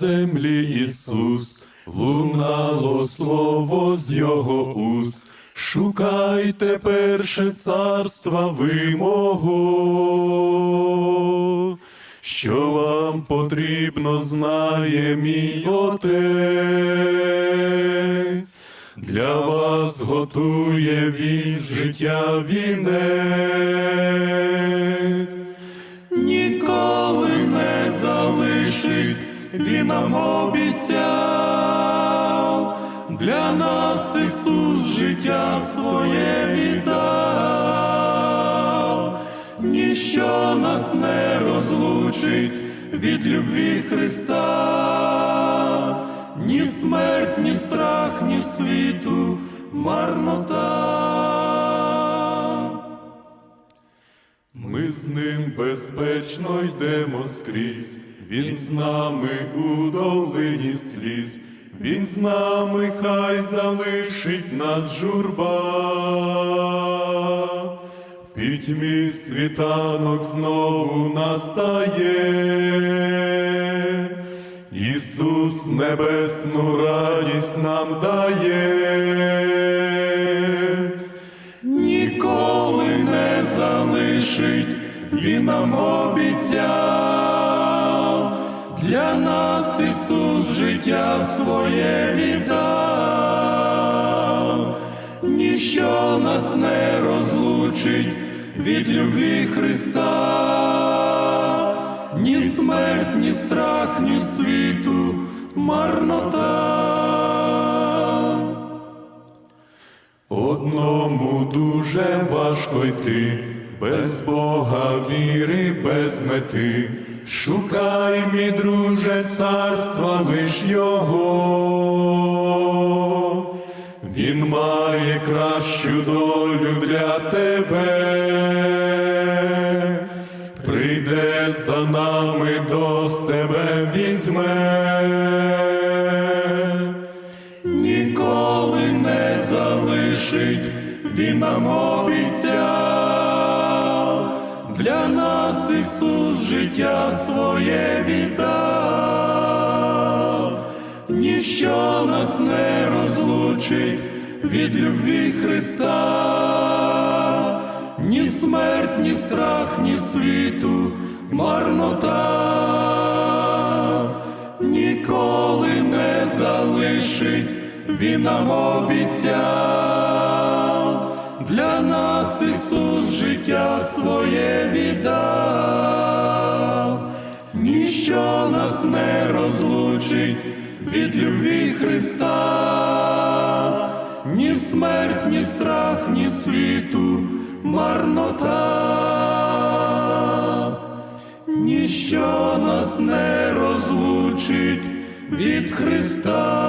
землі Ісус, лунало слово з Його уст. Шукайте перше царства ви мого, що вам потрібно, знає мій Отець. Для вас готує він життя вінець. Ніколи не залишить, він нам обіцяв. Для нас Ісус життя своє віддав. Ніщо нас не розлучить від любві Христа, ні смерть, ні страх, ні світу, марнота. Ми з ним безпечно йдемо скрізь, він з нами у долині сліз, він з нами хай залишить нас журба. В пітьмі світанок знову настає, Ісус небесну радість нам дає ніколи не залишить, він нам обіцяв. Для нас Ісус життя своє віддав, ніщо нас не розлучить від любві Христа, ні смерть, ні страх, ні світу, марнота. Одному дуже важко йти, без Бога віри, без мети. Шукай, мій друже, царства лиш його. Він має кращу долю для тебе. Прийде за нами до себе візьме ніколи не залишить, він нам обіцяв. Для нас Ісус життя своє віддав, ніщо нас не розлучить від любві Христа, ні смерть, ні страх, ні світу, марнота. Ніколи не залишить, він нам обіцяв. Для нас Ісус життя своє нас не розлучить від любві Христа, ні смерть, ні страх, ні світу, марнота ніщо нас не розлучить від Христа.